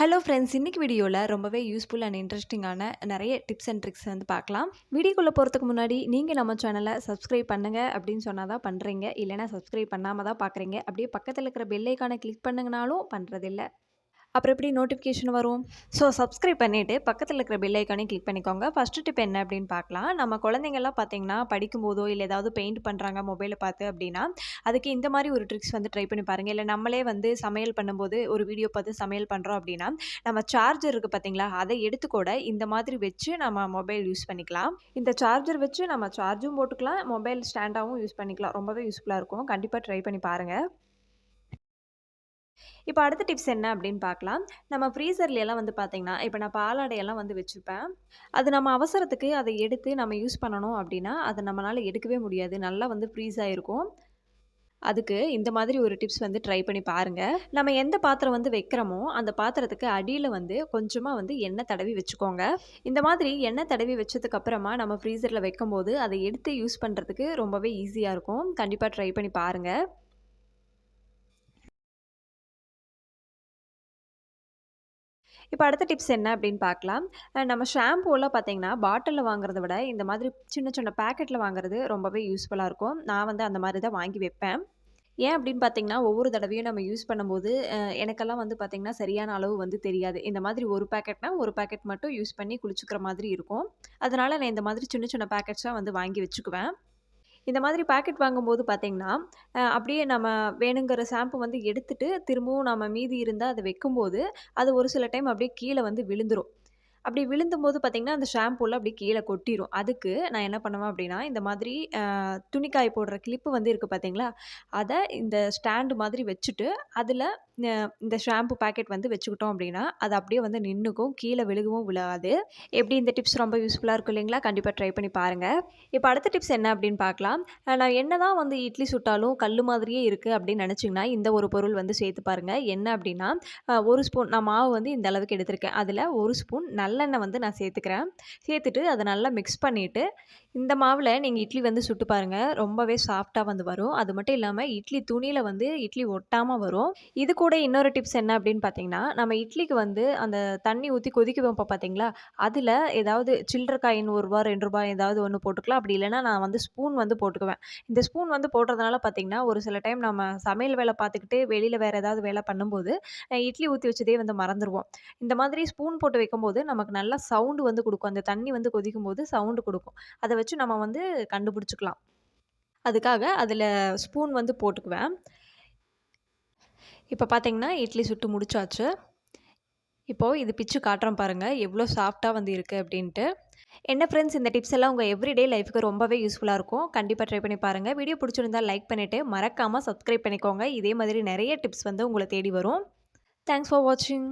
Hello friends இன்னைக்கு வீடியோவில் ரொம்பவே யூஸ்ஃபுல் அண்ட் இன்ட்ரெஸ்டிங்கான நிறைய டிப்ஸ் அண்ட் ட்ரிக்ஸ் வந்து பார்க்கலாம். வீடியோக்குள்ளே போகிறதுக்கு முன்னாடி நீங்கள் நம்ம சேனலை சப்ஸ்கிரைப் பண்ணுங்க அப்படின்னு சொன்னால் தான் பண்ணுறீங்க இல்லைனா சப்ஸ்கிரைப் பண்ணாமல் தான் பார்க்குறீங்க. அப்படியே பக்கத்தில் இருக்கிற பெல்லைக்கான கிளிக் பண்ணுங்கனாலும் பண்ணுறதில்ல அப்புறம் எப்படி நோட்டிஃபிகேஷன் வரும்? ஸோ சப்ஸ்கிரைப் பண்ணிவிட்டு பக்கத்தில் இருக்கிற பெல் ஐக்கானே கிளிக் பண்ணிக்கோங்க. ஃபஸ்ட்டு டிப் என்ன அப்படின்னு பார்க்கலாம். நம்ம குழந்தைங்கள்லாம் பார்த்தீங்கன்னா படிக்கும்போதோ இல்லை ஏதாவது பெயிண்ட் பண்ணுறாங்க மொபைலை பார்த்து அப்படின்னா அதுக்கு இந்த மாதிரி ஒரு ட்ரிக்ஸ் வந்து ட்ரை பண்ணி பாருங்கள் இல்லை நம்மளே வந்து சமையல் பண்ணும்போது ஒரு வீடியோ பார்த்து சமையல் பண்ணுறோம் அப்படின்னா நம்ம சார்ஜர் இருக்குது பார்த்தீங்களா அதை எடுத்து கூட இந்த மாதிரி வச்சு நம்ம மொபைல் யூஸ் பண்ணிக்கலாம். இந்த சார்ஜர் வச்சு நம்ம சார்ஜும் போட்டுக்கலாம் மொபைல் ஸ்டாண்டாகவும் யூஸ் பண்ணிக்கலாம். ரொம்பவே யூஸ்ஃபுல்லாக இருக்கும். கண்டிப்பாக ட்ரை பண்ணி பாருங்கள் இப்போ அடுத்த டிப்ஸ் என்ன அப்படின்னு பார்க்கலாம். நம்ம ஃப்ரீஸர்லெல்லாம் வந்து பார்த்திங்கன்னா இப்போ நான் பாலாடையெல்லாம் வந்து வச்சுப்பேன் அது நம்ம அவசரத்துக்கு அதை எடுத்து நம்ம யூஸ் பண்ணணும் அப்படின்னா அதை நம்மளால் எடுக்கவே முடியாது. நல்லா வந்து ஃப்ரீஸ் ஆகிருக்கும் அதுக்கு இந்த மாதிரி ஒரு டிப்ஸ் வந்து ட்ரை பண்ணி பாருங்கள் நம்ம எந்த பாத்திரம் வந்து வைக்கிறோமோ அந்த பாத்திரத்துக்கு அடியில் வந்து கொஞ்சமாக வந்து எண்ணெய் தடவி வச்சுக்கோங்க. இந்த மாதிரி எண்ணெய் தடவி வச்சதுக்கப்புறமா நம்ம ஃப்ரீசரில் வைக்கும்போது அதை எடுத்து யூஸ் பண்ணுறதுக்கு ரொம்பவே ஈஸியாக இருக்கும். கண்டிப்பாக ட்ரை பண்ணி பாருங்கள் இப்போ அடுத்த டிப்ஸ் என்ன அப்படின்னு பார்க்கலாம். நம்ம ஷாம்பூலாம் பார்த்தீங்கன்னா பாட்டிலில் வாங்குறத விட இந்த மாதிரி சின்ன சின்ன பேக்கெட்டில் வாங்குறது ரொம்பவே யூஸ்ஃபுல்லாக இருக்கும். நான் வந்து அந்த மாதிரி தான் வாங்கி வைப்பேன். ஏன் அப்படின்னு பார்த்தீங்கன்னா ஒவ்வொரு தடவையும் நம்ம யூஸ் பண்ணும்போது எனக்கெல்லாம் வந்து பார்த்திங்கன்னா சரியான அளவு வந்து தெரியாது. இந்த மாதிரி ஒரு பேக்கெட்னா ஒரு பேக்கெட் மட்டும் யூஸ் பண்ணி குளிச்சுக்கிற மாதிரி இருக்கும். அதனால் நான் இந்த மாதிரி சின்ன சின்ன பேக்கெட்ஸாக வந்து வாங்கி வச்சுக்குவேன். இந்த மாதிரி பாக்கெட் வாங்கும்போது பார்த்திங்கன்னா அப்படியே நம்ம வேணுங்கிற ஷாம்பு வந்து எடுத்துட்டு, திரும்பவும் நம்ம மீதி இருந்தால் அதை வைக்கும்போது, அது ஒரு சில டைம் அப்படியே கீழே வந்து விழுந்துரும். அப்படி விழுந்தும் போது பார்த்தீங்கன்னா, அந்த ஷாம்பூலாம் அப்படி கீழே கொட்டிடும் அதுக்கு நான் என்ன பண்ணுவேன் அப்படின்னா, இந்த மாதிரி துணிக்காய் போடுற கிளிப்பு வந்து இருக்குது பார்த்தீங்களா, அதை இந்த ஸ்டாண்டு மாதிரி வச்சுட்டு, அதில் இந்த ஷாம்பு பாக்கெட் வந்து வச்சுக்கிட்டோம் அப்படின்னா, அது அப்படியே வந்து நின்றுக்கும் கீழே விழுகவும் விழாது. எப்படி இந்த டிப்ஸ் ரொம்ப யூஸ்ஃபுல்லாக இருக்கும் இல்லைங்களா? கண்டிப்பாக ட்ரை பண்ணி பாருங்கள் இப்போ அடுத்த டிப்ஸ் என்ன அப்படின்னு பார்க்கலாம். நான் என்ன தான் வந்து இட்லி சுட்டாலும் கல் மாதிரியே இருக்குது அப்படின்னு நினச்சிங்கன்னா இந்த ஒரு பொருள் வந்து சேர்த்து பாருங்கள் என்ன அப்படின்னா, ஒரு ஸ்பூன் நான் மாவு வந்து இந்த அளவுக்கு எடுத்திருக்கேன். அதில் ஒரு ஸ்பூன் நல்ல நல்லெண்ணெய் வந்து நான் சேர்த்துக்கிறேன். சேர்த்துட்டு அதை நல்லா மிக்ஸ் பண்ணிவிட்டு இந்த மாவில் நீங்கள் இட்லி வந்து சுட்டு பாருங்கள் ரொம்பவே சாஃப்ட்டாக வந்து வரும். அது மட்டும் இல்லாமல் இட்லி துணியில் வந்து இட்லி ஒட்டாமல் வரும். இது கூட இன்னொரு டிப்ஸ் என்ன அப்படின்னு பார்த்தீங்கன்னா, நம்ம இட்லிக்கு வந்து அந்த தண்ணி ஊற்றி கொதிக்க வைப்போம் பார்த்தீங்களா, அதில் ஏதாவது சில்லற காயின் ஒரு ரூபா ரெண்டு ரூபாய் ஏதாவது ஒன்று போட்டுக்கலாம். அப்படி இல்லைனா நான் வந்து ஸ்பூன் வந்து போட்டுக்குவேன். இந்த ஸ்பூன் வந்து போடுறதுனால பார்த்தீங்கன்னா, ஒரு சில டைம் நம்ம சமையல் வேலை பார்த்துக்கிட்டு வெளியில் வேறு ஏதாவது வேலை பண்ணும்போது, இட்லி ஊற்றி வச்சதே வந்து மறந்துடுவோம் இந்த மாதிரி ஸ்பூன் போட்டு வைக்கும்போது நமக்கு நல்லா சவுண்டு வந்து கொடுக்கும் அந்த தண்ணி வந்து கொதிக்கும்போது சவுண்டு கொடுக்கும் அதை வச்சு நம்ம வந்து கண்டுபிடிச்சிக்கலாம் அதுக்காக அதில் ஸ்பூன் வந்து போட்டுக்குவேன். இப்போ பார்த்தீங்கன்னா, இட்லி சுட்டு முடிச்சாச்சு. இப்போது இது பிச்சு காட்டுறோம் பாருங்கள் எவ்வளோ சாஃப்டாக வந்து இருக்குது அப்படின்ட்டு. என்ன ஃப்ரெண்ட்ஸ் இந்த டிப்ஸ் எல்லாம் உங்கள் எவ்ரிடே லைஃபுக்கு ரொம்பவே யூஸ்ஃபுல்லாக இருக்கும். கண்டிப்பாக ட்ரை பண்ணி பாருங்கள் வீடியோ பிடிச்சிருந்தா லைக் பண்ணிவிட்டு மறக்காமல் சப்ஸ்கிரைப் பண்ணிக்கோங்க. இதே மாதிரி நிறைய டிப்ஸ் வந்து உங்களை தேடி வரும். தேங்க்ஸ் ஃபார் வாட்சிங்.